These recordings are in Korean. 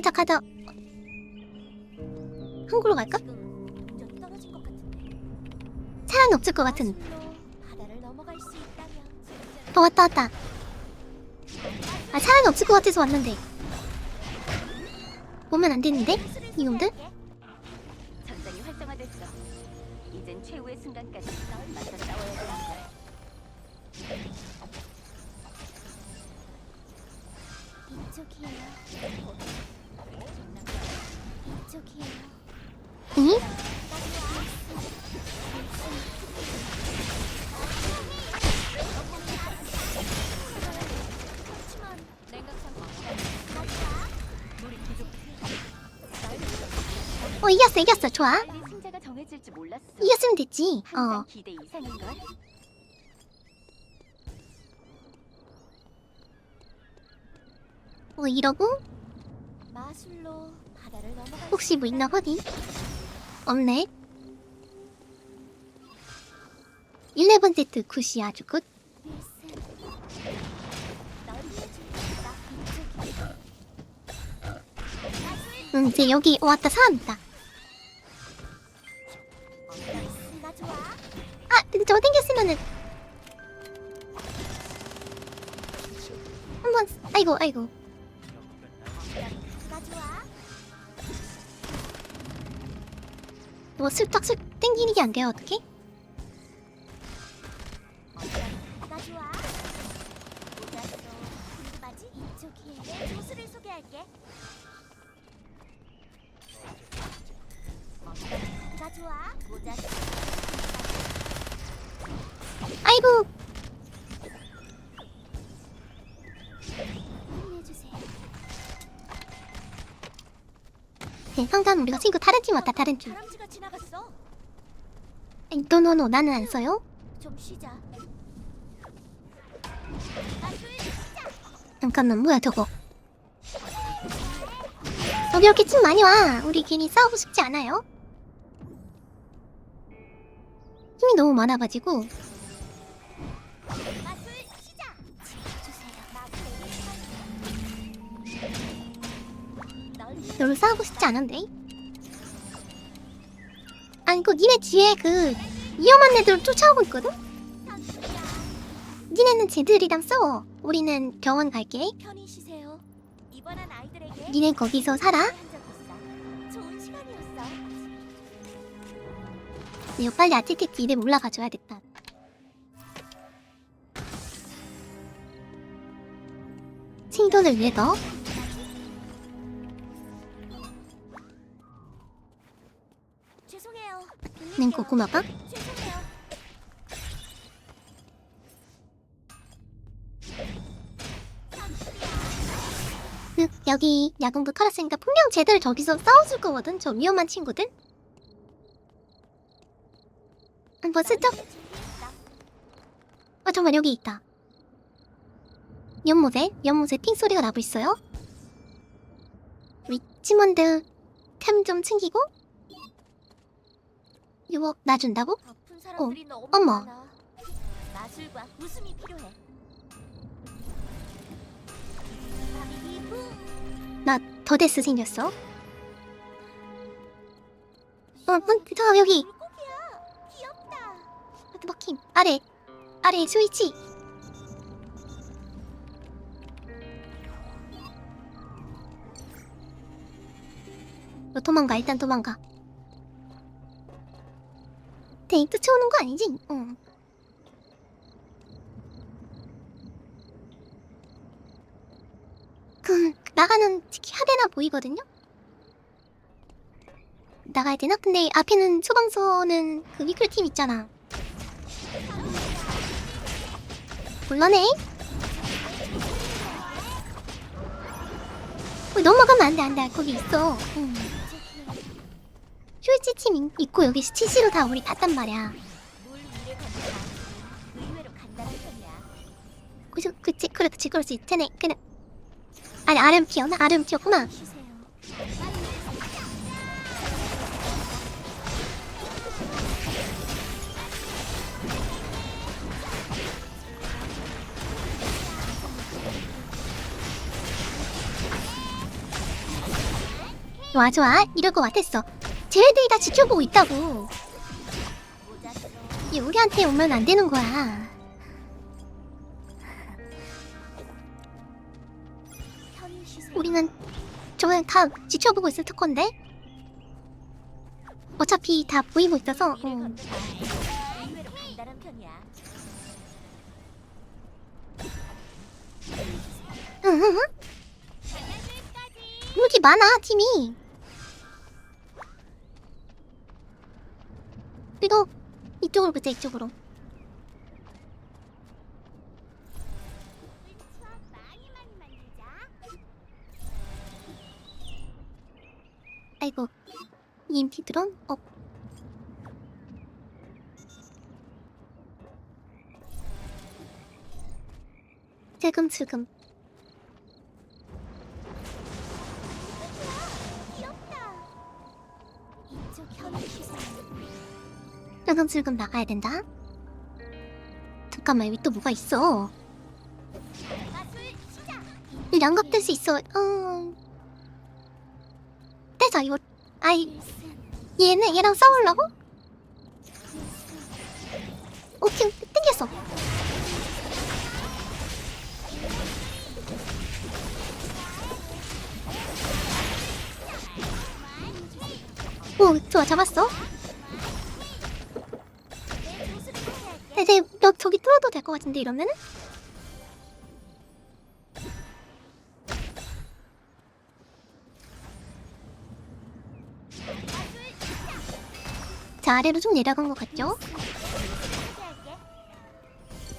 가자 가자 한국으로 갈까? 차는 없을 것 같은 어 왔다 왔다 아 차는 없을 것 같아서 왔는데 오면 안 되는데? 이놈들? 이쪽이에요. 응? 어 이겼어 이겼어 좋아 빨리 승자가 정해질 줄 몰랐어. 이겼으면 됐지 항상 어 기대 이상인 걸. 뭐 이러고 마술로 바다를 넘어갈 혹시 뭐 있나 확인 없네 11번 세트 굿이 아주 굿. 응, 이제 여기 왔다 사람 있다. 나 좋아. 아, 저거 땡겼으면은 한번 아이고 아이고 뭐 슬쩍슬 땡기는 게 안 돼요 어떻게? 아이고 네, 상관 우리가 친구 다른 팀 왔다 다른 팀. 다람쥐가 지나갔어. 노노노 나는 안 써요. 좀 쉬자. 잠깐만 뭐야 저거? 여기 이렇게 팀 많이 와. 우리 괜히 싸우고 싶지 않아요? 힘이 너무 많아가지고 별로 싸우고 싶지 않은데. 아니 그 니네 뒤에 그 위험한 애들 쫓아오고 있거든? 니네는 쟤들이랑 싸워. 우리는 병원 갈게. 니네 거기서 살아. 한적 있어. 좋은 시간이었어. 이거 빨리 아티텍트 이름 올라가줘야겠다. 생존을 위해서 죄송해요. 냉고 고마가 죄송해요. 그 여기 야근부 털었으니까 분명 쟤들 저기서 싸워줄 거거든 저 위험한 친구들 한번 위해 준비했어. 아 정말 여기 있다 연못에 연못에 핑 소리가 나고 있어요 위치먼들 템좀 챙기고 이거 놔준다고? 사람들이 너무 어머. 많아. 마술과 웃음이 필요해. 나 더데스 생겼어 어, 문, 저 여기 물고기야. 귀엽다. 먹힘 아래 아래 스위치 너 도망가 일단 도망가 데이 쫓아오는 거 아니지? 응 그 나가는 특히 하대나 보이거든요? 나가야 되나? 근데 앞에는 소방서는 그 위클 팀 있잖아 곤란해. 어, 넘어가면 안 돼, 안 돼. 거기 있어. 응. 쇼이치 팀 인- 있고 여기 CC로 다 우리 탔단 말이야. 그치, 그치, 그렇지, 그렇지. 쟤네, 그냥. 아니, RMP였나? RMP였구나. 좋아 좋아 이럴 것 같았어 쟤네들이 다 지켜보고 있다고 우리한테 오면 안 되는 거야. 우리는 저걸 다 지켜보고 있을 특권데 어차피 다 보이고 있어서 어. 왜 이렇게 많아 팀이 이거 이쪽으로 보자 이쪽으로. 아이고 EMT 드론? 어 슬금슬금 이쪽 편 슬금슬금 나가야 된다 잠깐만 여기 또 뭐가 있어 마술 시작. 이 양각 될 수 있어 어... 떼자 이거 아이. 얘는 얘랑 싸우려고? 오케이 땡겼어 오 좋아 잡았어 이제 너 저기 뚫어도 될 것 같은데 이러면은? 자 아래로 좀 내려간 것 같죠?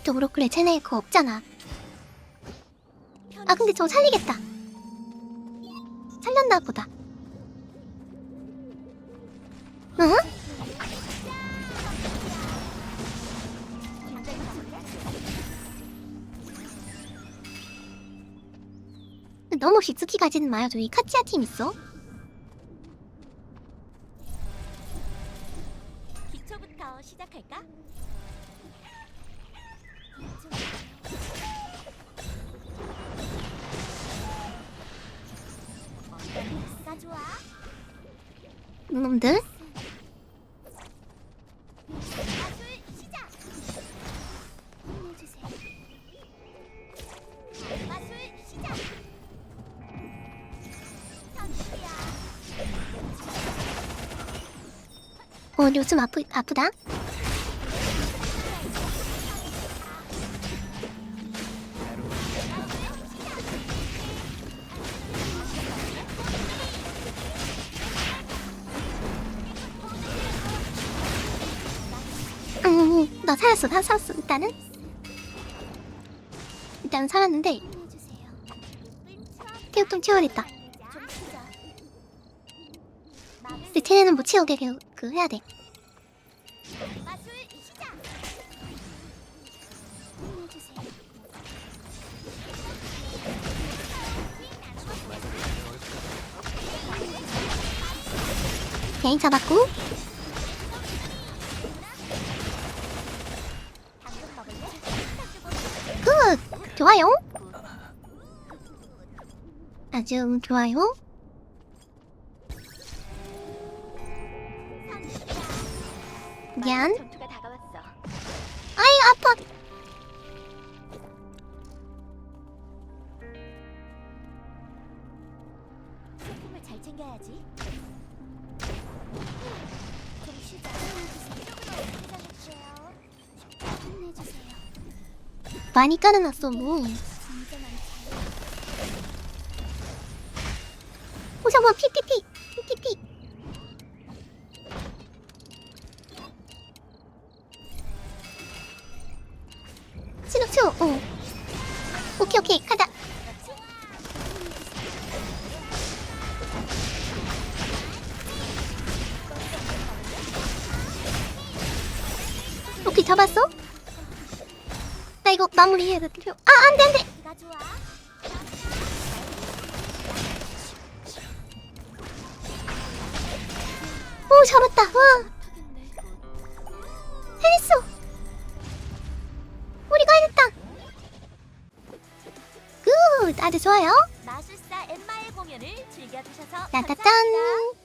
이쪽으로 그래 쟤네 그거 없잖아 아 근데 저 살리겠다 살렸나 보다 응? 너무 깊숙이 가지는 마요 저기 카치아 팀 있어 기초부터 시작할까? 가 좋아. 놈들 어 요즘 아프, 아프다 응, 나 살았어, 나 살았어. 일단은 일단 살았는데. 태우통 채워야겠다. 쟤네는 못 채우게 그, 그 해야 돼. 개인 잡았고? 굿 좋아요. 아주 좋아요. 전투가 다가왔어. 아이 아파. 소품을 잘 챙겨야지. 좀 쉬자. 힘내주세요. 힘내주세요. 많이 깔아놨어 뭐. 진정한 자유. 오 잠깐 치료. 어. 오케이 오케이 가자. 오케이 잡았어? 나 이거 마무리해야 돼. 아 안 돼 안돼. 가 좋아. 오 잡았다. 와. 해냈어. 아주 좋아요. 마술사 엠마의 공연을 즐겨주셔서. 감사합니다.